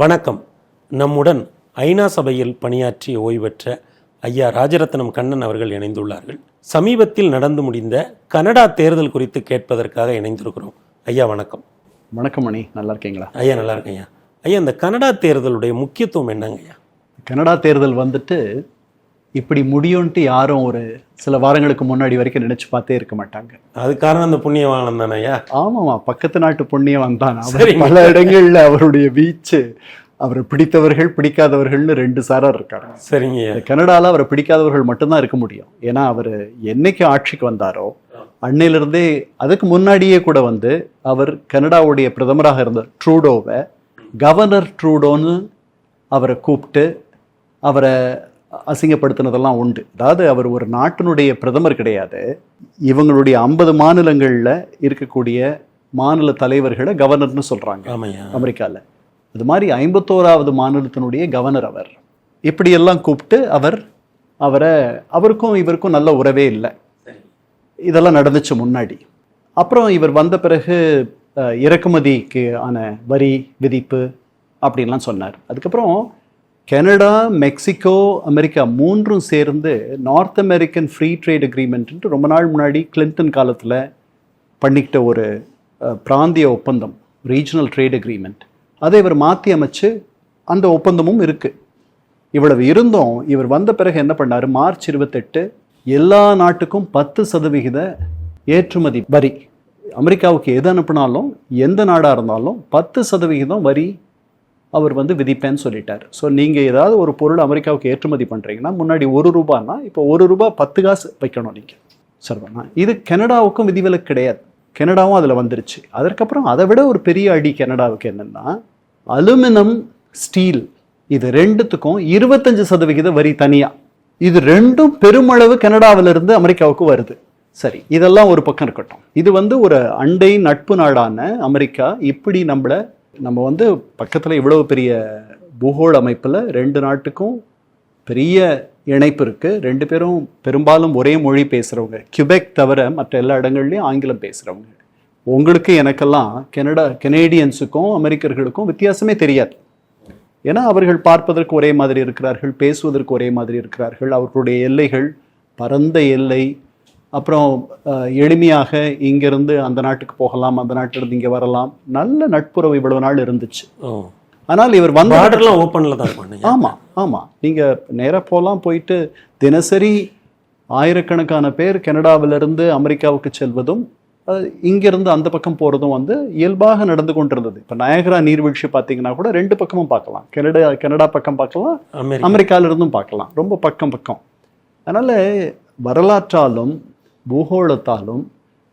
வணக்கம். நம்முடன் ஐநா சபையில் பணியாற்றி ஓய்வு பெற்ற ஐயா ராஜரத்னம் கண்ணன் அவர்கள் இணைந்துள்ளார்கள். சமீபத்தில் நடந்து முடிந்த கனடா தேர்தல் குறித்து கேட்பதற்காக இணைந்திருக்கிறோம். ஐயா வணக்கம். வணக்கம் மணி நல்லா இருக்கீங்களா? ஐயா நல்லா இருக்கேன் ஐயா. ஐயா இந்த கனடா தேர்தலுடைய முக்கியத்துவம் என்னங்க ஐயா? கனடா தேர்தல் வந்துட்டு இப்படி முடியும்ன்ட்டு யாரும் ஒரு சில வாரங்களுக்கு முன்னாடி வரைக்கும் நினைச்சு பார்த்தே இருக்க மாட்டாங்க. அது காரணம் அந்த புண்ணியவானம் தானே ஐயா? ஆமாமா பக்கத்து நாட்டு புண்ணியம் வந்தான் அவர். பல இடங்கள்ல அவருடைய வீச்சு அவரை பிடித்தவர்கள் பிடிக்காதவர்கள்னு ரெண்டு சாரார் இருக்காங்க சரிங்க கனடால அவரை பிடிக்காதவர்கள் மட்டும்தான் இருக்க முடியும். ஏன்னா அவர் என்னைக்கு ஆட்சிக்கு வந்தாரோ அன்னையிலிருந்தே அதுக்கு முன்னாடியே கூட வந்து அவர் கனடாவுடைய பிரதமராக இருந்த ட்ரூடோவை கவர்னர் ட்ரூடோன்னு அவரை கூப்பிட்டு அவரை அசிங்கப்படுத்தினதெல்லாம் உண்டு. அதாவது அவர் ஒரு நாட்டினுடைய பிரதமர் கிடையாது. இவங்களுடைய ஐம்பது மாநிலங்களில் இருக்கக்கூடிய மாநில தலைவர்களை கவர்னர்னு சொல்கிறாங்க அமெரிக்காவில் அது மாதிரி ஐம்பத்தோராவது மாநிலத்தினுடைய கவர்னர் அவர். இப்படியெல்லாம் கூப்பிட்டு அவர் அவரை அவருக்கும் இவருக்கும் நல்ல உறவே இல்லை. இதெல்லாம் நடந்துச்சு முன்னாடி. அப்புறம் இவர் வந்த பிறகு இறக்குமதிக்கு ஆன வரி விதிப்பு அப்படின்லாம் சொன்னார். அதுக்கப்புறம் கனடா மெக்சிகோ அமெரிக்கா மூன்றும் சேர்ந்து north American free trade agreement ரொம்ப நாள் முன்னாடி கிளின்டன் காலத்தில் பண்ணிக்கிட்ட ஒரு பிராந்திய ஒப்பந்தம் ரீஜனல் ட்ரேட் அக்ரிமெண்ட் அதை இவர் மாற்றி அமைச்சு அந்த ஒப்பந்தமும் இருக்குது இவ்வளவு இருந்தும் இவர் வந்த பிறகு என்ன பண்ணார்? மார்ச் இருபத்தெட்டு எல்லா நாட்டுக்கும் பத்து சதவிகித ஏற்றுமதி வரி அமெரிக்காவுக்கு எது அனுப்புனாலும் எந்த நாடாக இருந்தாலும் பத்து சதவிகிதம் வரி அவர் வந்து விதிப்பேன்னு சொல்லிட்டார். ஸோ நீங்கள் ஏதாவது ஒரு பொருள் அமெரிக்காவுக்கு ஏற்றுமதி பண்ணுறீங்கன்னா முன்னாடி ஒரு ரூபான்னா இப்போ ஒரு ரூபாய் பத்து காசு வைக்கணும் நீங்கள் சரிதானா? இது கனடாவுக்கும் விதிவிலக்கு கிடையாது. கனடாவும் அதில் வந்துருச்சு. அதற்கப்புறம் அதை விட ஒரு பெரிய அடி கனடாவுக்கு என்னென்னா அலுமினம் ஸ்டீல். இது ரெண்டுத்துக்கும் இருபத்தஞ்சு சதவிகித வரி தனியாக இது ரெண்டும் பெருமளவு கனடாவிலிருந்து அமெரிக்காவுக்கு வருது. சரி இதெல்லாம் ஒரு பக்கம் இருக்கட்டும். இது வந்து ஒரு அண்டை நட்பு நாடான அமெரிக்கா இப்படி நம்மள நம்ம வந்து பக்கத்தில் இவ்வளவு பெரிய பூகோள அமைப்பில் ரெண்டு நாட்டுக்கும் பெரிய இணைப்பு இருக்குது ரெண்டு பேரும் பெரும்பாலும் ஒரே மொழி பேசுகிறவங்க கியூபெக் தவிர மற்ற எல்லா இடங்கள்லையும் ஆங்கிலம் பேசுகிறவங்க உங்களுக்கு எனக்கெல்லாம் கெனடா கெனேடியன்ஸுக்கும் அமெரிக்கர்களுக்கும் வித்தியாசமே தெரியாது. ஏன்னா அவர்கள் பார்ப்பதற்கு ஒரே மாதிரி இருக்கிறார்கள் பேசுவதற்கு ஒரே மாதிரி இருக்கிறார்கள். அவர்களுடைய எல்லைகள் பரந்த எல்லை அப்புறம் எளிமையாக இங்கிருந்து அந்த நாட்டுக்கு போகலாம் அந்த நாட்டிலிருந்து இங்கே வரலாம். நல்ல நட்புறவு இவ்வளவு நாள் இருந்துச்சு. ஆனால் இவர் வந்த பார்டர்லாம் ஓப்பனில் தான் இருக்கும் ஐயா ஆமா ஆமா. நீங்க நேரா போகலாம் போயிட்டு தினசரி ஆயிரக்கணக்கான பேர் கனடாவிலிருந்து அமெரிக்காவுக்கு செல்வதும் இங்கிருந்து அந்த பக்கம் போறதும் வந்து இயல்பாக நடந்து கொண்டிருந்தது. இப்ப நயகரா நீர்வீழ்ச்சி பார்த்தீங்கன்னா கூட ரெண்டு பக்கமும் பார்க்கலாம். கனடா கனடா பக்கம் பார்க்கலாம் அமெரிக்கா. அமெரிக்கால இருந்தும் பார்க்கலாம். ரொம்ப பக்கம் பக்கம். அதனால வரலாற்றாலும் பூகோளத்தாலும்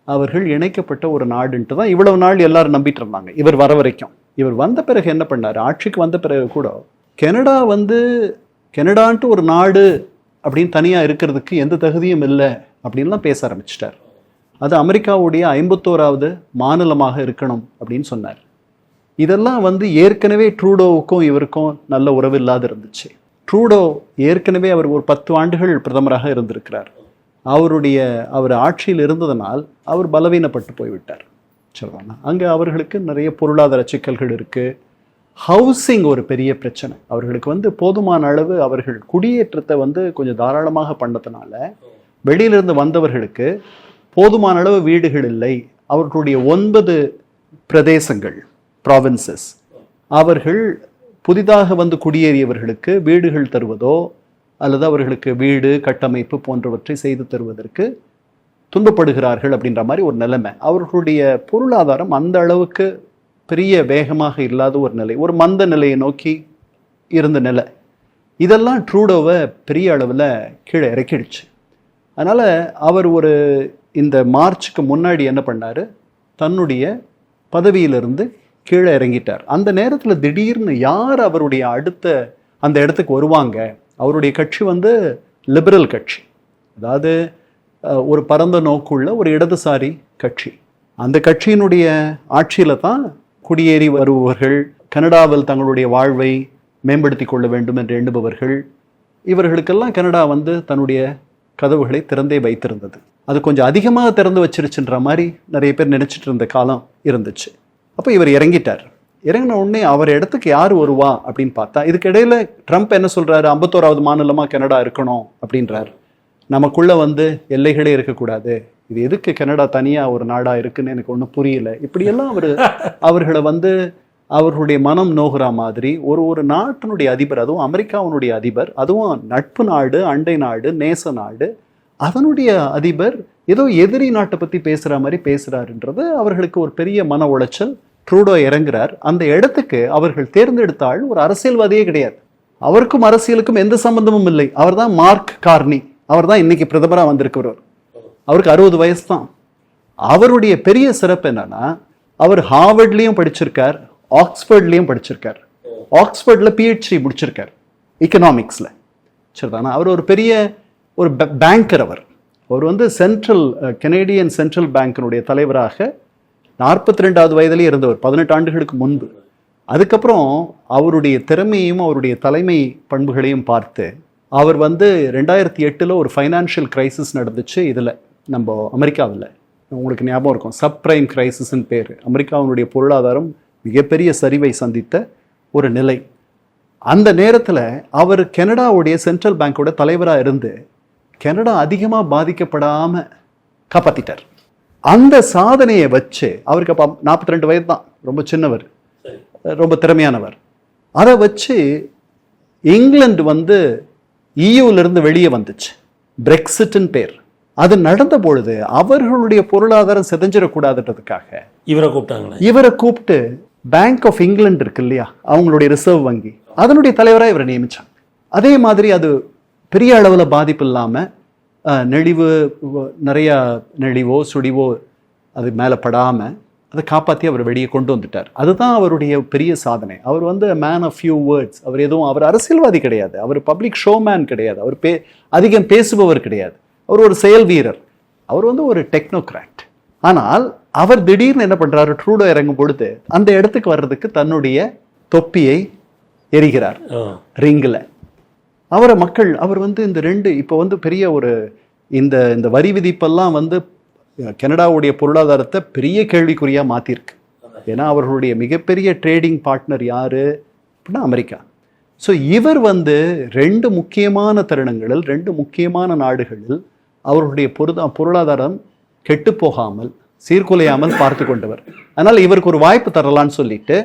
அவர்கள் இணைக்கப்பட்ட ஒரு நாடுன்ட்டு தான் இவ்வளவு நாள் எல்லாரும் நம்பிட்டு இருந்தாங்க. இவர் வர வரைக்கும். இவர் வந்த பிறகு என்ன பண்ணாரு? ஆட்சிக்கு வந்த பிறகு கூட கெனடா வந்து கெனடான்ட்டு ஒரு நாடு அப்படின்னு தனியாக இருக்கிறதுக்கு எந்த தகுதியும் இல்லை அப்படின்லாம் பேச ஆரம்பிச்சிட்டார். அது அமெரிக்காவுடைய ஐம்பத்தோராவது மாநிலமாக இருக்கணும் அப்படின்னு சொன்னார். இதெல்லாம் வந்து ஏற்கனவே ட்ரூடோவுக்கும் இவருக்கும் நல்ல உறவு இல்லாத இருந்துச்சு. ட்ரூடோ ஏற்கனவே அவர் ஒரு பத்து ஆண்டுகள் பிரதமராக இருந்திருக்கிறார். அவருடைய அவர் ஆட்சியில் இருந்ததனால் அவர் பலவீனப்பட்டு போய்விட்டார். சரிதானா? அங்கே அவர்களுக்கு நிறைய பொருளாதார சிக்கல்கள் இருக்குது ஹவுசிங் ஒரு பெரிய பிரச்சனை. அவர்களுக்கு வந்து போதுமான அளவு அவர்கள் குடியேற்றத்தை வந்து கொஞ்சம் தாராளமாக பண்ணதுனால வெளியிலிருந்து வந்தவர்களுக்கு போதுமான அளவு வீடுகள் இல்லை. அவர்களுடைய ஒன்பது பிரதேசங்கள் ப்ராவின்சஸ் அவர்கள் புதிதாக வந்து குடியேறியவர்களுக்கு வீடுகள் தருவதோ அல்லது அவர்களுக்கு வீடு கட்டமைப்பு போன்றவற்றை செய்து தருவதற்கு துன்பப்படுகிறார்கள் அப்படின்ற மாதிரி ஒரு நிலைமை. அவர்களுடைய பொருளாதாரம் அந்த அளவுக்கு பெரிய வேகமாக இல்லாத ஒரு நிலை. ஒரு மந்த நிலையை நோக்கி இருந்த நிலை. இதெல்லாம் ட்ரூடோவை பெரிய அளவில் கீழே இறக்கிடுச்சு. அதனால் அவர் ஒரு இந்த மார்ச்சுக்கு முன்னாடி என்ன பண்ணார்? தன்னுடைய பதவியிலிருந்து கீழே இறங்கிட்டார். அந்த நேரத்தில் திடீர்னு யார் அவருடைய அடுத்த அந்த இடத்துக்கு வருவாங்க? அவருடைய கட்சி வந்து லிபரல் கட்சி. அதாவது ஒரு பரந்த நோக்குள்ள ஒரு இடதுசாரி கட்சி. அந்த கட்சியினுடைய ஆட்சியில் தான் குடியேறி வருபவர்கள் கனடாவில் தங்களுடைய வாழ்வை மேம்படுத்தி கொள்ள வேண்டும் என்று எண்ணுபவர்கள் இவர்களுக்கெல்லாம் கனடா வந்து தன்னுடைய கதவுகளை திறந்தே வைத்திருந்தது. அது கொஞ்சம் அதிகமாக திறந்து வச்சிருச்சுன்ற மாதிரி நிறைய பேர் நினச்சிட்டு இருந்த காலம் இருந்துச்சு. அப்போ இவர் இறங்கிட்டார். இறங்கின உடனே அவர் இடத்துக்கு யார் வருவா அப்படின்னு பார்த்தா இதுக்கு இடையில ட்ரம்ப் என்ன சொல்றாரு? ஐம்பத்தோராவது மாநிலமா கனடா இருக்கணும் அப்படின்றாரு. நமக்குள்ள வந்து எல்லைகளே இருக்கக்கூடாது. இது எதுக்கு கனடா தனியா ஒரு நாடா இருக்குன்னு எனக்கு ஒன்றும் புரியல. இப்படியெல்லாம் அவர் அவர்களை வந்து அவர்களுடைய மனம் நோகிற மாதிரி ஒரு ஒரு நாட்டினுடைய அதிபர் அதுவும் அமெரிக்காவினுடைய அதிபர் அதுவும் நட்பு நாடு அண்டை நாடு நேச நாடு அதனுடைய அதிபர் ஏதோ எதிரி நாட்டை பத்தி பேசுற மாதிரி பேசுறாருன்றது அவர்களுக்கு ஒரு பெரிய மன உளைச்சல். ட்ரூடோ இறங்குறார். அந்த இடத்துக்கு அவர்கள் தேர்ந்தெடுத்த ஆள் ஒரு அரசியல்வாதியே கிடையாது. அவருக்கும் அரசியலுக்கும் எந்த சம்பந்தமும் இல்லை. அவர் தான் மார்க் கார்னி. அவர் தான் இன்னைக்கு பிரதமராக வந்திருக்கிறவர். அவருக்கு அறுபது வயசு தான் அவருடைய பெரிய சிறப்பு என்னன்னா அவர் ஹார்வர்ட்லேயும் படிச்சிருக்கார் ஆக்ஸ்போர்ட்லயும் படிச்சிருக்கார். ஆக்ஸ்போர்ட்ல பிஹெச்டி முடிச்சிருக்கார் எக்கனாமிக்ஸ்ல சரிதானா? அவர் ஒரு பெரிய ஒரு பேங்கர் அவர். அவர் வந்து சென்ட்ரல் கெனேடியன் சென்ட்ரல் பேங்கினுடைய தலைவராக நாற்பத்தி ரெண்டாவது வயதிலே இருந்தவர் பதினெட்டு ஆண்டுகளுக்கு முன்பு. அதுக்கப்புறம் அவருடைய திறமையும் அவருடைய தலைமை பண்புகளையும் பார்த்து அவர் வந்து ரெண்டாயிரத்தி எட்டில் ஒரு ஃபைனான்ஷியல் க்ரைசிஸ் நடந்துச்சு இதில் நம்ம அமெரிக்காவில். உங்களுக்கு ஞாபகம் இருக்கும் சப்ரைம் கிரைசிஸ்ன்னு பேர். அமெரிக்காவினுடைய பொருளாதாரம் மிகப்பெரிய சரிவை சந்தித்த ஒரு நிலை. அந்த நேரத்தில் அவர் கனடாவுடைய சென்ட்ரல் பேங்கோட தலைவராக இருந்து கனடா அதிகமாக பாதிக்கப்படாமல் காப்பாற்றிட்டார் அந்த சாதனையை வச்சு அவருக்கு அப்போ நாற்பத்தி ரெண்டு வயது தான் ரொம்ப சின்னவர். ரொம்ப திறமையானவர். அதை வச்சு இங்கிலாந்து வந்து இருந்து வெளியே வந்துச்சு. பிரெக்சிட்னு பேர். அது நடந்த பொழுது அவர்களுடைய பொருளாதாரம் சிதைஞ்சிடக்கூடாதுன்றதுக்காக இவரை கூப்பிட்டாங்களே. இவரை கூப்பிட்டு பேங்க் ஆஃப் இங்கிலாந்து இருக்கு இல்லையா? அவங்களுடைய ரிசர்வ் வங்கி. அதனுடைய தலைவராக இவரை நியமிச்சாங்க. அதே மாதிரி அது பெரிய அளவில் பாதிப்பு இல்லாமல் நெளிவு நிறைய நெளிவோ சுடிவோ அது மேலே படாமல் அதை காப்பாற்றி அவர் வெளியே கொண்டு வந்துட்டார். அதுதான் அவருடைய பெரிய சாதனை. அவர் வந்து மேன் ஆஃப் ஃபியூ வேர்ட்ஸ் அவர் எதுவும் அவர் அரசியல்வாதி கிடையாது. அவர் பப்ளிக் ஷோமேன் கிடையாது. அவர் பே அதிகம் பேசுபவர் கிடையாது. அவர் ஒரு செயல் வீரர். அவர் வந்து ஒரு டெக்னோக்ராட் ஆனால் அவர் திடீர்னு என்ன பண்றாரு? ட்ரூடோ இறங்கும் பொழுது அந்த இடத்துக்கு வர்றதுக்கு தன்னுடைய தொப்பியை எரிகிறார். ரிங்கில் அவரை மக்கள் அவர் வந்து இந்த ரெண்டு இப்போ வந்து பெரிய ஒரு இந்த இந்த வரி விதிப்பெல்லாம் வந்து கனடாவுடைய பொருளாதாரத்தை பெரிய கேள்விக்குறியாக மாற்றிருக்கு ஏன்னா அவர்களுடைய மிகப்பெரிய ட்ரேடிங் பார்ட்னர் யார்? அப்படின்னா அமெரிக்கா. ஸோ இவர் வந்து ரெண்டு முக்கியமான தருணங்களில் ரெண்டு முக்கியமான நாடுகளில் அவர்களுடைய பொருதா பொருளாதாரம் கெட்டு போகாமல் சீர்குலையாமல் பார்த்து கொண்டவர். அதனால் இவருக்கு ஒரு வாய்ப்பு தரலான்னு சொல்லிட்டு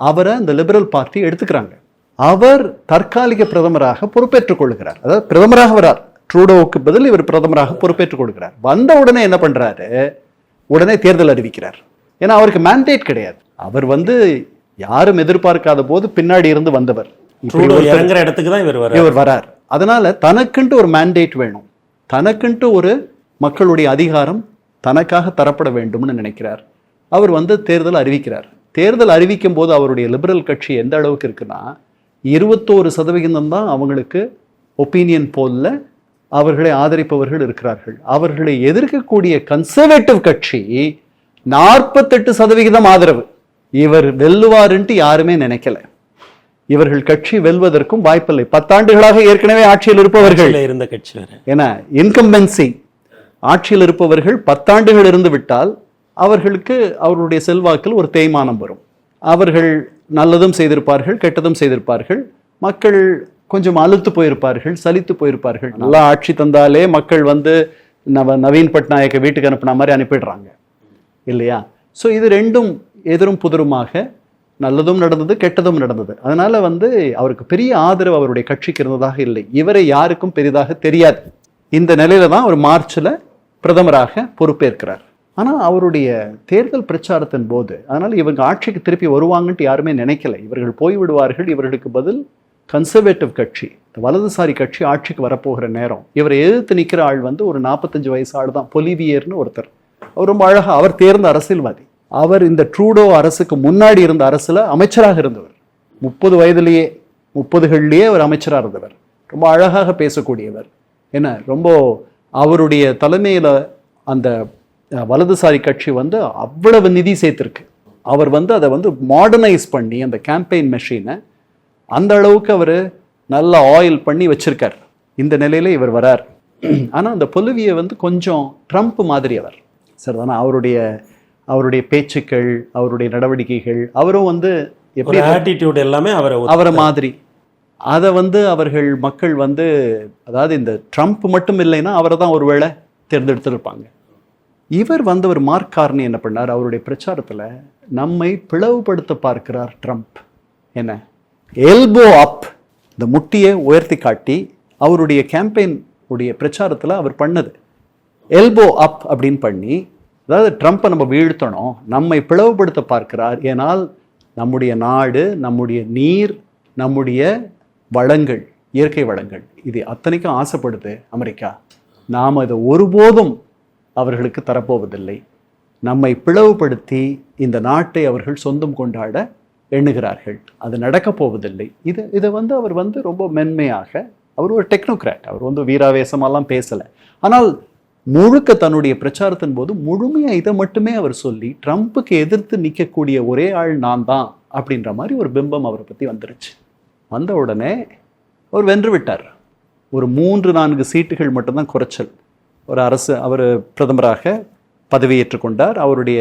அவரை இந்த லிபரல் பார்ட்டி எடுத்துக்கிறாங்க. அவர் தற்காலிக பிரதமராக பொறுப்பேற்றுக் கொள்கிறார். அதாவது பிரதமராக வரார். ட்ரூடோவுக்கு பதில் இவர் பிரதமராக பொறுப்பேற்றுக் கொள்கிறார். வந்த உடனே என்ன பண்றாரு? உடனே தேர்தல் அறிவிக்கிறார். ஏன்னா அவருக்கு மேண்டேட் கிடையாது. அவர் வந்து யாரும் எதிர்பார்க்காத போது பின்னாடி இருந்து வந்தவர். இறங்குற இடத்துக்கு தான் இவர் வர இவர் வரார். அதனால தனக்குன்ட்டு ஒரு மேண்டேட் வேணும். தனக்குன்ட்டு ஒரு மக்களுடைய அதிகாரம் தனக்காக தரப்பட வேண்டும்னு நினைக்கிறார். அவர் வந்து தேர்தல் அறிவிக்கிறார். தேர்தல் அறிவிக்கும் போது அவருடைய லிபரல் கட்சி எந்த அளவுக்கு இருக்குன்னா இருபத்தோரு சதவிகிதம் தான் அவங்களுக்கு ஒப்பீனியன் போல்ல அவர்களை ஆதரிப்பவர்கள் இருக்கிறார்கள். அவர்களை எதிர்க்கக்கூடிய கன்சர்வேட்டிவ் கட்சி நாற்பத்தெட்டு சதவிகிதம் ஆதரவு. இவர் வெல்லுவாருன்ட்டு யாருமே நினைக்கல. இவர்கள் கட்சி வெல்வதற்கும் வாய்ப்பில்லை. பத்தாண்டுகளாக ஏற்கனவே ஆட்சியில் இருப்பவர்கள். இருந்த கட்சி ஏன்னா இன்கம்பென்சி ஆட்சியில் இருப்பவர்கள் பத்தாண்டுகள் இருந்து விட்டால் அவர்களுக்கு அவர்களுடைய செல்வாக்கில் ஒரு தேய்மானம் வரும். அவர்கள் நல்லதும் செய்திருப்பார்கள் கெட்டதும் செய்திருப்பார்கள். மக்கள் கொஞ்சம் அழுத்து போயிருப்பார்கள் சலித்து போயிருப்பார்கள். நல்லா ஆட்சி தந்தாலே மக்கள் வந்து நவ நவீன் பட்நாயக்கை வீட்டுக்கு அனுப்புன மாதிரி அனுப்பிடுறாங்க. இல்லையா? ஸோ இது ரெண்டும் எதிரும் புதிருமாக நல்லதும் நடந்தது கெட்டதும் நடந்தது. அதனால வந்து அவருக்கு பெரிய ஆதரவு அவருடைய கட்சிக்கு இருந்ததாக இல்லை. இவரை யாருக்கும் பெரிதாக தெரியாது. இந்த நிலையில தான் அவர் மார்ச்ல பிரதமராக பொறுப்பேற்கிறார். ஆனால் அவருடைய தேர்தல் பிரச்சாரத்தின் போது அதனால் இவங்க ஆட்சிக்கு திருப்பி வருவாங்கன்ட்டு யாருமே நினைக்கல. இவர்கள் போய்விடுவார்கள் இவர்களுக்கு பதில் கன்சர்வேட்டிவ் கட்சி வலதுசாரி கட்சி ஆட்சிக்கு வரப்போகிற நேரம். இவரை எதிர்த்து நிற்கிற ஆள் வந்து ஒரு நாற்பத்தஞ்சு வயசு ஆள் தான் பொலிவியர்னு ஒருத்தர். அவர் ரொம்ப அழகாக அவர் தேர்ந்த அரசியல்வாதி. அவர் இந்த ட்ரூடோ அரசுக்கு முன்னாடி இருந்த அரசில் அமைச்சராக இருந்தவர். முப்பது வயதுலேயே முப்பதுகள்லேயே அவர் அமைச்சராக இருந்தவர். ரொம்ப அழகாக பேசக்கூடியவர். என்ன ரொம்ப அவருடைய தலைமையில் அந்த வலதுசாரி கட்சி வந்து அவ்வளவு நிதி சேர்த்திருக்கு. அவர் வந்து அதை வந்து மாடர்னைஸ் பண்ணி அந்த கேம்பெயின் மெஷினை அந்த அளவுக்கு அவர் நல்லா ஆயில் பண்ணி வச்சிருக்கார். இந்த நிலையில இவர் வரார். ஆனா அந்த பொலிவியை வந்து கொஞ்சம் ட்ரம்ப் மாதிரி அவர். சரிதானா அவருடைய அவருடைய பேச்சுக்கள் அவருடைய நடவடிக்கைகள் அவரும் வந்து எப்படி ஆட்டிடியூட் எல்லாமே அவரை அவரை மாதிரி. அதை வந்து அவர்கள் மக்கள் வந்து அதாவது இந்த ட்ரம்ப் மட்டும் இல்லைன்னா அவரை தான் ஒருவேளை தேர்ந்தெடுத்திருப்பாங்க. இவர் வந்தவர் ஒரு மார்க் கார்னி என்ன பண்ணார்? அவருடைய பிரச்சாரத்தில் நம்மை பிளவுபடுத்த பார்க்கிறார் ட்ரம்ப். என்ன? Elbow up. இந்த முட்டியை உயர்த்தி காட்டி அவருடைய கேம்பெயின் உடைய பிரச்சாரத்தில் அவர் பண்ணது. எல்போ அப் அப்படின்னு பண்ணி அதாவது ட்ரம்ப்பை நம்ம வீழ்த்தணும் நம்மை பிளவுபடுத்த பார்க்கிறார். ஏனால் நம்முடைய நாடு நம்முடைய நீர் நம்முடைய வளங்கள் இயற்கை வளங்கள் இது அத்தனைக்கும் ஆசைப்படுது அமெரிக்கா. நாம் இதை ஒருபோதும் அவர்களுக்கு தரப்போவதில்லை. நம்மை பிளவுபடுத்தி இந்த நாட்டை அவர்கள் சொந்தம் கொண்டாட எண்ணுகிறார்கள். அது நடக்கப் போவதில்லை. இது இதை வந்து அவர் வந்து ரொம்ப மென்மையாக அவர் ஒரு டெக்னோக்ராட் அவர் வந்து வீராவேசமெல்லாம் பேசலை. ஆனால் முழுக்க தன்னுடைய பிரச்சாரத்தின் போது முழுமையாக இதை மட்டுமே அவர் சொல்லி ட்ரம்ப்புக்கு எதிர்த்து நிற்கக்கூடிய ஒரே ஆள் நான் தான் அப்படின்ற மாதிரி ஒரு பிம்பம் அவரை பற்றி வந்துருச்சு. வந்த உடனே அவர் வென்று விட்டார். ஒரு மூன்று நான்கு சீட்டுகள் மட்டும்தான் குறைச்சல். ஒரு அரசு அவர் பிரதமராக பதவியேற்றுக் கொண்டார். அவருடைய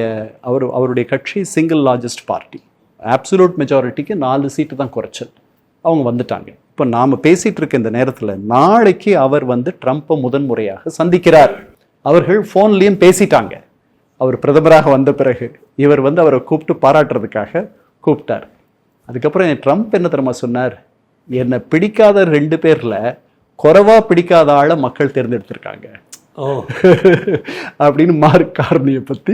அவர் அவருடைய கட்சி சிங்கிள் லார்ஜஸ்ட் பார்ட்டி ஆப்சலூட் மெஜாரிட்டிக்கு நாலு சீட்டு தான் குறைச்சல். அவங்க வந்துட்டாங்க. இப்போ நாம் பேசிகிட்டு இருக்க இந்த நேரத்தில் நாளைக்கு அவர் வந்து ட்ரம்ப்பை முதன்முறையாக சந்திக்கிறார். அவர்கள் ஃபோன்லேயும் பேசிட்டாங்க. அவர் பிரதமராக வந்த பிறகு இவர் வந்து அவரை கூப்பிட்டு பாராட்டுறதுக்காக கூப்பிட்டார். அதுக்கப்புறம் ட்ரம்ப் என்ன தெரியுமா சொன்னார்? என்னை பிடிக்காத ரெண்டு பேரில் குறைவாக பிடிக்காத ஆளை மக்கள் தேர்ந்தெடுத்திருக்காங்க. அப்படின்னு மார்க் கார்னியை பற்றி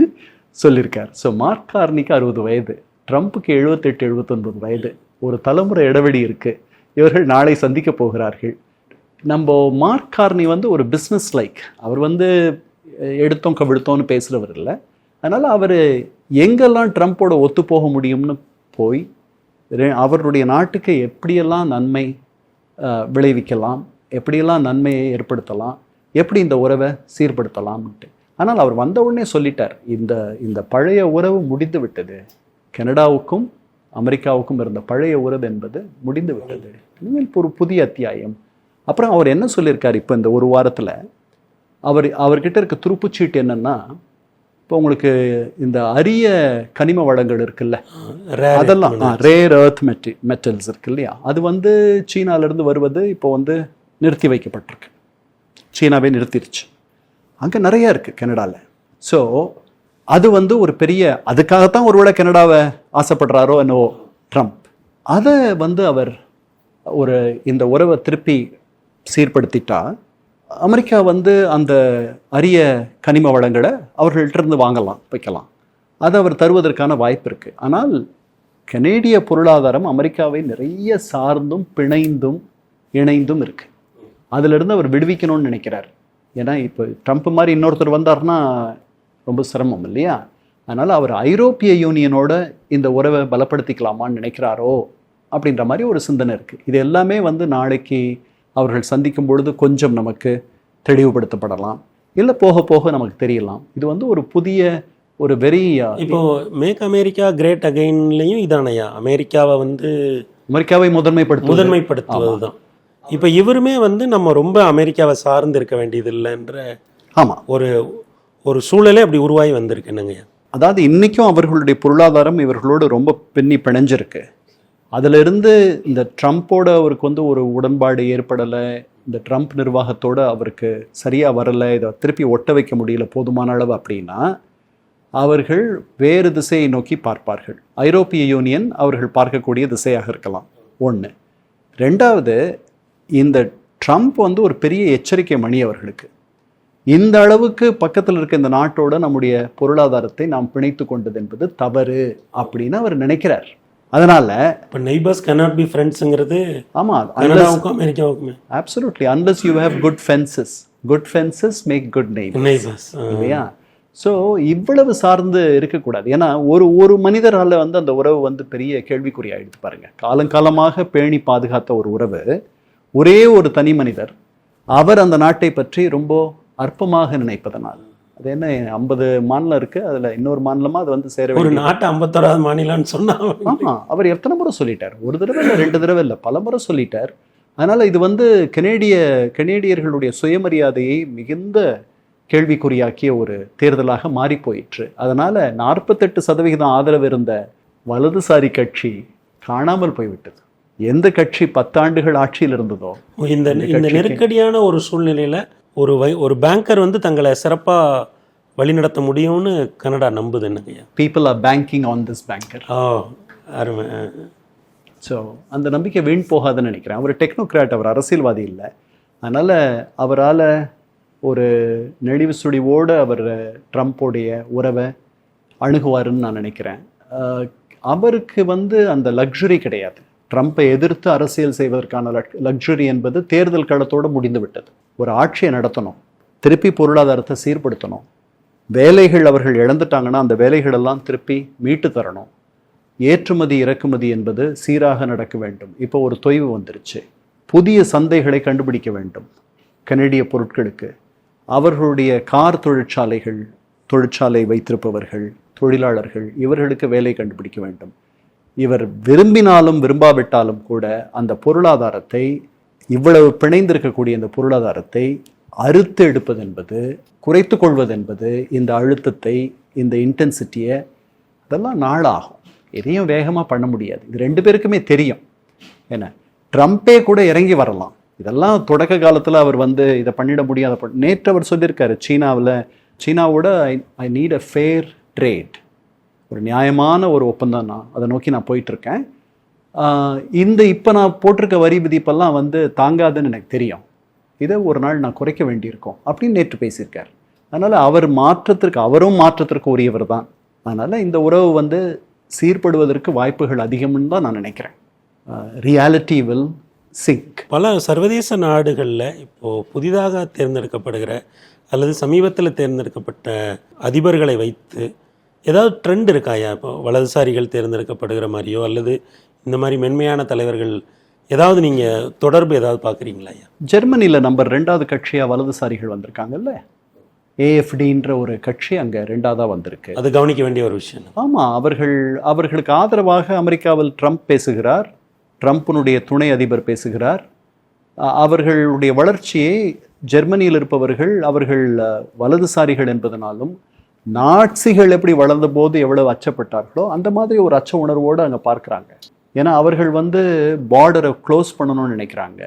சொல்லியிருக்கார். ஸோ மார்க் கார்னிக்கு அறுபது வயது ட்ரம்ப்புக்கு எழுபத்தெட்டு எழுபத்தொன்பது வயது ஒரு தலைமுறை இடைவெளி இருக்குது இவர்கள் நாளை சந்திக்க போகிறார்கள். நம்ம மார்க் கார்னி வந்து ஒரு பிஸ்னஸ் லைக் அவர் வந்து எடுத்தோம் கவிழ்த்தோம்னு பேசுகிறவர் இல்லை. அதனால் அவர் எங்கெல்லாம் ட்ரம்ப்போட ஒத்து போக முடியும்னு போய் அவருடைய நாட்டுக்கு எப்படியெல்லாம் நன்மை விளைவிக்கலாம் எப்படியெல்லாம் நன்மையை ஏற்படுத்தலாம் எப்படி இந்த உறவை சீர்படுத்தலாம்ன்ட்டு. ஆனால் அவர் வந்த உடனே சொல்லிட்டார் இந்த இந்த பழைய உறவு முடிந்து விட்டது கனடாவுக்கும் அமெரிக்காவுக்கும் இருந்த பழைய உறவு என்பது முடிந்து விட்டது இனிமேல் ஒரு புதிய அத்தியாயம். அப்புறம் அவர் என்ன சொல்லியிருக்கார் இப்போ இந்த ஒரு வாரத்தில்? அவர் அவர்கிட்ட இருக்க துருப்புச்சீட்டு என்னன்னா இப்போ உங்களுக்கு இந்த அரிய கனிம வளங்கள் இருக்குல்ல? அதெல்லாம் ரேர் எர்த் மெட்டி மெட்டல்ஸ் இருக்கு இல்லையா? அது வந்து சீனால இருந்து வருவது இப்போ வந்து நிறுத்தி வைக்கப்பட்டிருக்கு. சீனாவே நிறுத்திடுச்சு அங்கே நிறைய இருக்குது கனடாவில் ஸோ அது வந்து ஒரு பெரிய அதுக்காகத்தான் ஒருவேளை கனடாவை ஆசைப்படுறாரோ என்னவோ ட்ரம்ப் அதை வந்து அவர் ஒரு இந்த உறவை திருப்பி சீர்படுத்திட்டா அமெரிக்கா வந்து அந்த அரிய கனிம வளங்களை அவர்கள்ட்டிருந்து வாங்கலாம் வைக்கலாம். அதை அவர் தருவதற்கான வாய்ப்பு இருக்குது ஆனால் கனேடிய பொருளாதாரம் அமெரிக்காவை நிறைய சார்ந்தும் பிணைந்தும் இணைந்தும் இருக்குது அதுல இருந்து அவர் விடுவிக்கணும்னு நினைக்கிறார். ஏன்னா இப்போ ட்ரம்ப் மாதிரி இன்னொருத்தர் வந்தார்னா ரொம்ப சிரமம் இல்லையா? அதனால அவர் ஐரோப்பிய யூனியனோட இந்த உறவை பலப்படுத்திக்கலாமான்னு நினைக்கிறாரோ அப்படின்ற மாதிரி ஒரு சிந்தனை இருக்கு. இது எல்லாமே வந்து நாளைக்கு அவர்கள் சந்திக்கும் பொழுது கொஞ்சம் நமக்கு தெளிவுபடுத்தப்படலாம். இல்லை போக போக நமக்கு தெரியலாம். இது வந்து ஒரு புதிய ஒரு வெரி இப்போ மேக் அமெரிக்கா கிரேட் அகைன்லயும் இதானையா? அமெரிக்காவை வந்து அமெரிக்காவை முதன்மைப்படுத்த முதன்மைப்படுத்துவது. தான் இப்போ இவருமே வந்து நம்ம ரொம்ப அமெரிக்காவை சார்ந்து இருக்க வேண்டியது இல்லைன்ற ஆமா. ஒரு ஒரு சூழலே அப்படி உருவாகி வந்திருக்கு என்னங்கய்யா அதாவது இன்னைக்கும் அவர்களுடைய பொருளாதாரம் இவர்களோடு ரொம்ப பின்னி பிணைஞ்சிருக்கு. அதுல இருந்து இந்த ட்ரம்ப்போட அவருக்கு வந்து ஒரு உடன்பாடு ஏற்படலை இந்த ட்ரம்ப் நிர்வாகத்தோட அவருக்கு சரியா வரல இதை திருப்பி ஒட்ட வைக்க முடியல போதுமான அளவு அப்படின்னா அவர்கள் வேறு திசையை நோக்கி பார்ப்பார்கள். ஐரோப்பிய யூனியன் அவர்கள் பார்க்கக்கூடிய திசையாக இருக்கலாம். ஒன்று ரெண்டாவது இந்த ட்ரம்ப் வந்து ஒரு பெரிய எச்சரிக்கை மணி அவர்களுக்கு. இந்த அளவுக்கு பக்கத்தில் இருக்க இந்த நாட்டோட நம்முடைய பொருளாதாரத்தை நாம் பிணைத்து கொண்டது என்பது தவறு அப்படின்னு அவர் நினைக்கிறார். அதனால இப்போ நெய்பர்ஸ் cannot பி ஃப்ரெண்ட்ஸுங்கிறது ஆமா கனடாவுக்கும் அமெரிக்காவுக்குமே. Absolutely unless you have good fences good fences make good name neighbours இல்லையா? ஸோ இவ்வளவு சார்ந்து இருக்கக்கூடாது. ஏன்னா ஒரு ஒரு மனிதரால வந்து அந்த உறவு வந்து பெரிய கேள்விக்குறி ஆயிடுது பாருங்க. காலங்காலமாக பேணி பாதுகாத்த ஒரு உறவு ஒரே ஒரு தனி மனிதர். அவர் அந்த நாட்டை பற்றி ரொம்ப அற்பமாக நினைப்பதனால். அது என்ன ஐம்பது மாநிலம் இருக்கு அதுல இன்னொரு மாநிலமா அது வந்து சேர ஒரு நாட்டு ஐம்பத்தோராவது மாநிலம்னு சொன்னா ஆமா அவர் எத்தனை முறை சொல்லிட்டார்? ஒரு தடவை இல்லை ரெண்டு தடவை இல்லை பல முறை சொல்லிட்டார். அதனால இது வந்து கனேடிய கனேடியர்களுடைய சுயமரியாதையை மிகுந்த கேள்விக்குறியாக்கிய ஒரு தேர்தலாக மாறி போயிற்று அதனால நாற்பத்தெட்டு சதவிகிதம் ஆதரவு இருந்த வலதுசாரி கட்சி காணாமல் போய்விட்டது. எந்த கட்சி பத்தாண்டுகள் ஆட்சியில் இருந்ததோ இந்த இந்த நெருக்கடியான ஒரு சூழ்நிலையில ஒரு வை ஒரு பேங்கர் வந்து தங்களை சிறப்பா வழிநடத்த முடியும்னு கனடா நம்புது என்னங்கய்யா people are banking on this banker oh அருமை. ஸோ அந்த நம்பிக்கை வீண் போகாதுன்னு நினைக்கிறேன். அவர் டெக்னோக்ராட் அவர் அரசியல்வாதி இல்லை. அதனால் அவரால் ஒரு நெளிவு சுழிவோடு அவர் ட்ரம்ப்போடைய உறவை அணுகுவாருன்னு நான் நினைக்கிறேன். அவருக்கு வந்து அந்த லக்ஸுரி கிடையாது. ட்ரம்ப்பை எதிர்த்து அரசியல் செய்வதற்கான லக்ஸுரி என்பது தேர்தல் களத்தோடு முடிந்து விட்டது ஒரு ஆட்சியை நடத்தணும் திருப்பி பொருளாதாரத்தை சீர்படுத்தணும். வேலைகள் அவர்கள் இழந்துட்டாங்கன்னா அந்த வேலைகள் எல்லாம் திருப்பி மீட்டு தரணும். ஏற்றுமதி இறக்குமதி என்பது சீராக நடக்க வேண்டும். இப்போ ஒரு தொய்வு வந்துருச்சு. புதிய சந்தைகளை கண்டுபிடிக்க வேண்டும். கனடிய பொருட்களுக்கு. அவர்களுடைய கார் தொழிற்சாலைகள் தொழிற்சாலை வைத்திருப்பவர்கள் தொழிலாளர்கள் இவர்களுக்கு வேலை கண்டுபிடிக்க வேண்டும். இவர் விரும்பினாலும் விரும்பாவிட்டாலும் கூட அந்த பொருளாதாரத்தை இவ்வளவு பிணைந்திருக்கக்கூடிய இந்த பொருளாதாரத்தை அறுத்து எடுப்பது என்பது குறைத்து கொள்வது என்பது இந்த அழுத்தத்தை இந்த இன்டென்சிட்டியை அதெல்லாம் நாளாகும். எதையும் வேகமாக பண்ண முடியாது. இது ரெண்டு பேருக்குமே தெரியும். என்ன? ட்ரம்ப்பே கூட இறங்கி வரலாம். இதெல்லாம் தொடக்க காலத்தில் அவர் வந்து இதை பண்ணிட முடியாத நேற்று அவர் சொல்லியிருக்காரு சீனாவில் சீனாவோட I I need a fair trade ஒரு நியாயமான ஒரு ஒப்பந்தம் நான். அதை நோக்கி நான் போயிட்டுருக்கேன். இந்த இப்போ நான் போட்டிருக்க வரி விதிப்பெல்லாம் வந்து தாங்காதுன்னு எனக்கு தெரியும். இதை ஒரு நாள் நான் குறைக்க வேண்டியிருக்கும் அப்படின்னு நேற்று பேசியிருக்கார். அதனால் அவர் மாற்றத்திற்கு அவரும் மாற்றத்திற்கு உரியவர் தான். அதனால் இந்த உறவு வந்து சீர்படுவதற்கு வாய்ப்புகள் அதிகம்னு தான் நான் நினைக்கிறேன். ரியாலிட்டி வில் சிங்க் பல சர்வதேச நாடுகளில் இப்போது புதிதாக தேர்ந்தெடுக்கப்படுகிற அல்லது சமீபத்தில் தேர்ந்தெடுக்கப்பட்ட அதிபர்களை வைத்து ஏதாவது ட்ரெண்ட் இருக்காயா? இப்போ வலதுசாரிகள் தேர்ந்தெடுக்கப்படுகிற மாதிரியோ அல்லது இந்த மாதிரி மென்மையான தலைவர்கள் ஏதாவது நீங்கள் தொடர்பு ஏதாவது பார்க்குறீங்களா ஐயா? ஜெர்மனியில் நம்பர் ரெண்டாவது கட்சியாக வலதுசாரிகள் வந்திருக்காங்கல்ல? ஏஎஃப்டின்ற ஒரு கட்சி அங்கே ரெண்டாவதாக வந்திருக்கு. அது கவனிக்க வேண்டிய ஒரு விஷயம். ஆமாம் அவர்கள் அவர்களுக்கு ஆதரவாக அமெரிக்காவில் ட்ரம்ப் பேசுகிறார். ட்ரம்ப்பினுடைய துணை அதிபர் பேசுகிறார். அவர்களுடைய வளர்ச்சியை ஜெர்மனியில் இருப்பவர்கள் அவர்கள் வலதுசாரிகள் என்பதனாலும் நாட்சிகள் எப்படி வளர்ந்த போது எவ்வளவு அச்சப்பட்டார்களோ அந்த மாதிரி ஒரு அச்ச உணர்வோடு அங்கே பார்க்குறாங்க. ஏன்னா அவர்கள் வந்து பார்டரை க்ளோஸ் பண்ணணும்னு நினைக்கிறாங்க.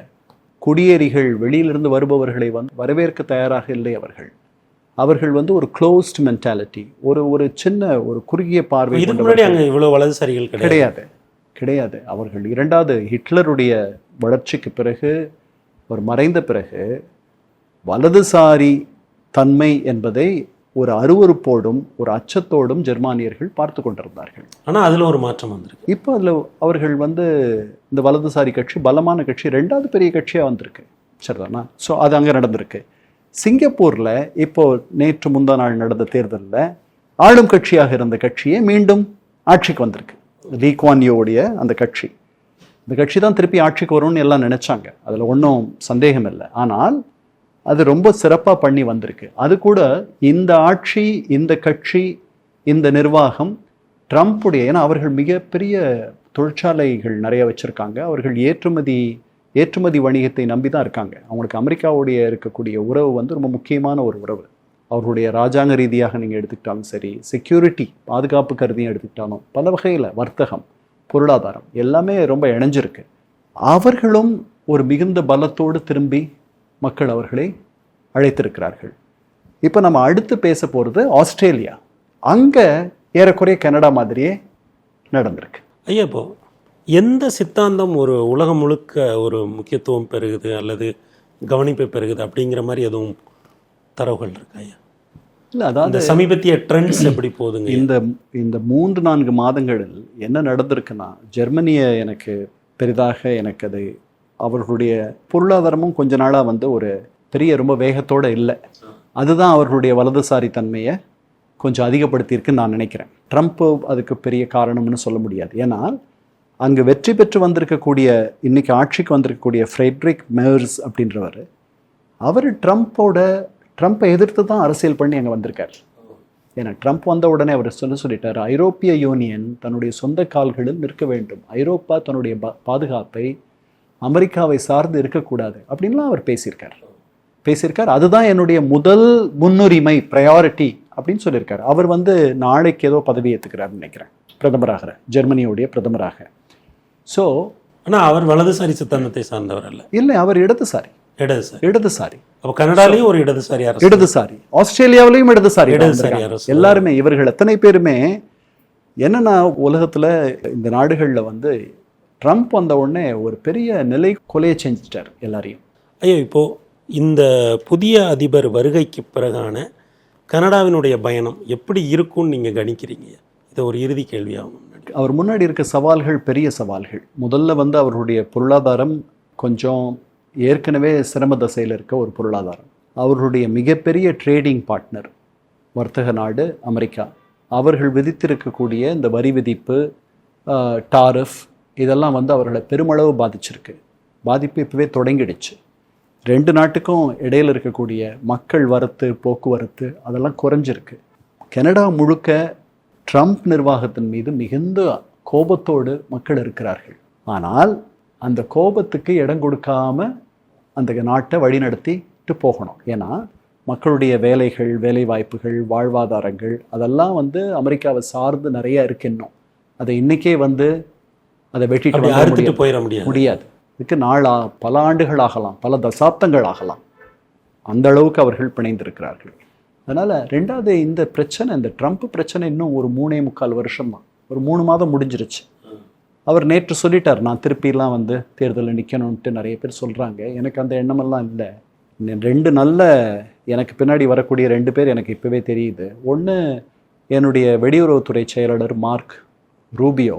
குடியேறிகள் வெளியிலிருந்து வருபவர்களை வந்து வரவேற்க தயாராக இல்லை அவர்கள். அவர்கள் வந்து ஒரு க்ளோஸ்ட் மென்டாலிட்டி ஒரு ஒரு சின்ன ஒரு குறுகிய பார்வை அங்கே இவ்வளோ வலதுசாரிகள் கிடையாது. கிடையாது. அவர்கள் இரண்டாவது ஹிட்லருடைய வளர்ச்சிக்கு பிறகு அவர் மறைந்த பிறகு வலதுசாரி தன்மை என்பதை ஒரு அருவருப்போடும் ஒரு அச்சத்தோடும் ஜெர்மானியர்கள் பார்த்து கொண்டிருந்தார்கள். ஆனால் அதில் ஒரு மாற்றம் வந்திருக்கு. இப்போ அதில் அவர்கள் வந்து இந்த வலதுசாரி கட்சி பலமான கட்சி ரெண்டாவது பெரிய கட்சியாக வந்திருக்கு. சரிதானா? ஸோ அது அங்கே நடந்திருக்கு. சிங்கப்பூரில் இப்போ நேற்று முந்தா நாள் நடந்த தேர்தலில் ஆளும் கட்சியாக இருந்த கட்சியே மீண்டும் ஆட்சிக்கு வந்திருக்கு. லீ குவான் யூவுடைய அந்த கட்சி. இந்த கட்சி தான் திருப்பி ஆட்சிக்கு வரும்னு எல்லாம் நினைச்சாங்க. அதில் ஒன்றும் சந்தேகம் இல்லை ஆனால் அது ரொம்ப சிறப்பாக பண்ணி வந்திருக்கு. அது கூட இந்த ஆட்சி இந்த கட்சி இந்த நிர்வாகம் ட்ரம்ப்புடைய ஏன்னா அவர்கள் மிகப்பெரிய தொழிற்சாலைகள் நிறைய வச்சுருக்காங்க. அவர்கள் ஏற்றுமதி ஏற்றுமதி வணிகத்தை நம்பி தான் இருக்காங்க. அவங்களுக்கு அமெரிக்காவுடைய இருக்கக்கூடிய உறவு வந்து ரொம்ப முக்கியமான ஒரு உறவு. அவர்களுடைய ராஜாங்க ரீதியாக நீங்கள் எடுத்துக்கிட்டாலும் சரி செக்யூரிட்டி பாதுகாப்பு கருதியும் எடுத்துக்கிட்டாலும் பல வகையில் வர்த்தகம் பொருளாதாரம் எல்லாமே ரொம்ப இணைஞ்சிருக்கு. அவர்களும் ஒரு மிகுந்த பலத்தோடு திரும்பி மக்கள் அவர்களை அழைத்திருக்கிறார்கள். இப்போ நம்ம அடுத்து பேச போகிறது ஆஸ்திரேலியா. அங்கே ஏறக்குறைய கனடா மாதிரியே நடந்திருக்கு. ஐயா இப்போ எந்த சித்தாந்தம் ஒரு உலகம் முழுக்க ஒரு முக்கியத்துவம் பெறுகுது அல்லது கவனிப்பை பெறுகுது அப்படிங்கிற மாதிரி எதுவும் தரவுகள் இருக்கா ஐயா? இல்லை அதாவது அந்த சமீபத்திய ட்ரெண்ட்ஸ் எப்படி போகுதுங்க? இந்த இந்த மூன்று நான்கு மாதங்களில் என்ன நடந்திருக்குன்னா ஜெர்மனியை எனக்கு பெரிதாக எனக்கு அது அவர்களுடைய பொருளாதாரமும் கொஞ்ச நாளாக வந்து ஒரு பெரிய ரொம்ப வேகத்தோடு இல்லை. அதுதான் அவர்களுடைய வலதுசாரி தன்மையை கொஞ்சம் அதிகப்படுத்தியிருக்குன்னு நான் நினைக்கிறேன். ட்ரம்ப் அதுக்கு பெரிய காரணம்னு சொல்ல முடியாது. ஏன்னா அங்கு வெற்றி பெற்று வந்திருக்கக்கூடிய இன்னைக்கு ஆட்சிக்கு வந்திருக்கக்கூடிய ஃப்ரெட்ரிக் மேர்ஸ் அப்படின்றவர் அவர் ட்ரம்ப்போட ட்ரம்ப்பை எதிர்த்து தான் அரசியல் பண்ணி அங்கே வந்திருக்கார். ஏன்னா ட்ரம்ப் வந்த உடனே அவர் சொல்ல சொல்லிட்டார் ஐரோப்பிய யூனியன் தன்னுடைய சொந்த கால்களில் நிற்க வேண்டும். ஐரோப்பா தன்னுடைய பாதுகாப்பை அமெரிக்காவை சார்ந்து இருக்கக்கூடாது. அப்படின்லாம் அவர் பேசியிருக்கார். பேசியிருக்கார். அதுதான் என்னுடைய முதல் முன்னுரிமை ப்ரையாரிட்டி அப்படின்னு சொல்லியிருக்கார். அவர் வந்து நாளைக்கு ஏதோ பதவி ஏற்றுக்கிறாருன்னு நினைக்கிறேன். பிரதமராக ஜெர்மனியுடைய பிரதமராக. ஸோ ஆனா அவர் வலதுசாரி சித்தாந்தத்தை சார்ந்தவர் அல்ல. இல்லை அவர் இடதுசாரி. இடதுசாரி. இடதுசாரி. அப்ப கனடாலையும் ஒரு இடதுசாரி அரசு. இடதுசாரி. ஆஸ்திரேலியாவிலையும் இடதுசாரி இடதுசாரி. அரசு. எல்லாருமே இவர்கள் எத்தனை பேருமே என்னன்னா உலகத்துல இந்த நாடுகள்ல வந்து ட்ரம்ப் வந்த உடனே ஒரு பெரிய நிலை கொலையை செஞ்சுட்டார் எல்லாரையும். ஐயோ இப்போ இந்த புதிய அதிபர் வருகைக்கு பிறகான கனடாவினுடைய பயணம் எப்படி இருக்கும்னு நீங்க கணிக்கிறீங்க? இது ஒரு இறுதி கேள்வியாகும். அவர் முன்னாடி இருக்க சவால்கள் பெரிய சவால்கள். முதல்ல வந்து அவர்களுடைய பொருளாதாரம் கொஞ்சம் ஏற்கனவே சிரம தசையில் இருக்க ஒரு பொருளாதாரம். அவர்களுடைய மிகப்பெரிய ட்ரேடிங் பார்ட்னர் வர்த்தக நாடு அமெரிக்கா. அவர்கள் விதித்திருக்கக்கூடிய இந்த வரி விதிப்பு டாரிஃப் இதெல்லாம் வந்து அவர்களை பெருமளவு பாதிச்சிருக்கு. பாதிப்பு இப்போவே தொடங்கிடுச்சு. ரெண்டு நாட்டுக்கும் இடையில இருக்கக்கூடிய மக்கள் வரத்து போக்குவரத்து அதெல்லாம் குறைஞ்சிருக்கு. கனடா முழுக்க ட்ரம்ப் நிர்வாகத்தின் மீது மிகுந்த கோபத்தோடு மக்கள் இருக்கிறார்கள். ஆனால் அந்த கோபத்துக்கு இடம் கொடுக்காம அந்த நாட்டை வழிநடத்திட்டு போகணும். ஏன்னா மக்களுடைய வேலைகள் வேலை வாய்ப்புகள் வாழ்வாதாரங்கள் அதெல்லாம் வந்து அமெரிக்காவை சார்ந்து நிறைய இருக்கு இன்னும். அதை இன்றைக்கே வந்து அதை வெட்டிட்டு அறுத்துட்டு. போயிட முடியாது. முடியாது. இதுக்கு நாளா பல ஆண்டுகள் ஆகலாம் பல தசாப்தங்கள் ஆகலாம். அந்த அளவுக்கு அவர்கள் பிணைந்திருக்கிறார்கள். அதனால ரெண்டாவது இந்த பிரச்சனை இந்த ட்ரம்ப் பிரச்சனை இன்னும் ஒரு மூணே முக்கால் வருஷம் தான் ஒரு மூணு மாதம் முடிஞ்சிருச்சு. அவர் நேற்று சொல்லிட்டார் நான் திருப்பிலாம் வந்து தேர்தலில் நிற்கணும்ன்ட்டு நிறைய பேர் சொல்கிறாங்க எனக்கு அந்த எண்ணமெல்லாம் இல்லை. ரெண்டு நல்ல எனக்கு பின்னாடி வரக்கூடிய ரெண்டு பேர் எனக்கு இப்போவே தெரியுது. ஒன்று என்னுடைய வெளியுறவுத்துறை செயலாளர் மார்க் ரூபியோ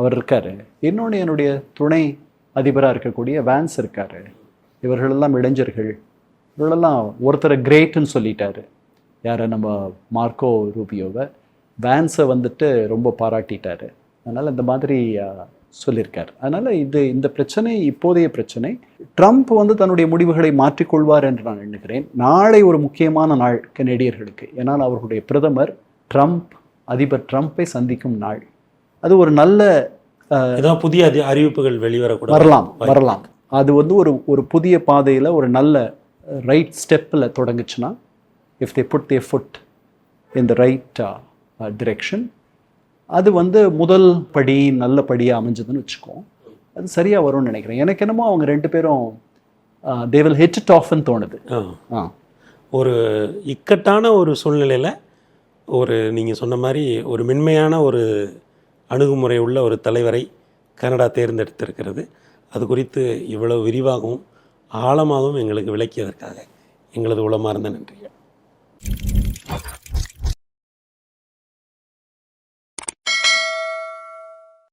அவர் இருக்கார். இன்னொன்று என்னுடைய துணை அதிபராக இருக்கக்கூடிய வேன்ஸ் இருக்கார். இவர்களெல்லாம் இளைஞர்கள். இவர்களெல்லாம் ஒருத்தரை கிரேட்டுன்னு சொல்லிட்டாரு. யாரை? நம்ம மார்க்கோ ரூபியோவை. வேன்ஸை வந்துட்டு ரொம்ப பாராட்டிட்டாரு. அதனால் இந்த மாதிரி சொல்லியிருக்கார். அதனால் இது இந்த பிரச்சனை இப்போதைய பிரச்சனை ட்ரம்ப் வந்து தன்னுடைய முடிவுகளை மாற்றிக்கொள்வார் என்று நான் எண்ணுகிறேன். நாளை ஒரு முக்கியமான நாள் கனேடியர்களுக்கு. ஏன்னால் அவர்களுடைய பிரதமர் ட்ரம்ப் அதிபர் ட்ரம்ப்பை சந்திக்கும் நாள். அது ஒரு நல்ல புதிய அறிவிப்புகள் வெளிவரக்கூடாது. வரலாம் வரலாம். அது வந்து ஒரு ஒரு புதிய பாதையில் ஒரு நல்ல ரைட் ஸ்டெப்பில் தொடங்குச்சுன்னா if they put their foot in the right direction அது வந்து முதல் படி நல்ல படியாக அமைஞ்சதுன்னு வச்சுக்கோ அது சரியாக வரும்னு நினைக்கிறேன். எனக்கு என்னமோ அவங்க ரெண்டு பேரும் தே வில் ஹிட் இட் ஆஃப்னு தோணுது. ஒரு இக்கட்டான ஒரு சூழ்நிலையில் ஒரு நீங்கள் சொன்ன மாதிரி ஒரு மென்மையான ஒரு அணுகுமுறை உள்ள ஒரு தலைவரை கனடா தேர்ந்தெடுத்திருக்கிறது. அது குறித்து இவ்வளவு விரிவாகவும் ஆழமாகவும் எங்களுக்கு விளக்கியதற்காக எங்களது உளமார்ந்த நன்றிகள்.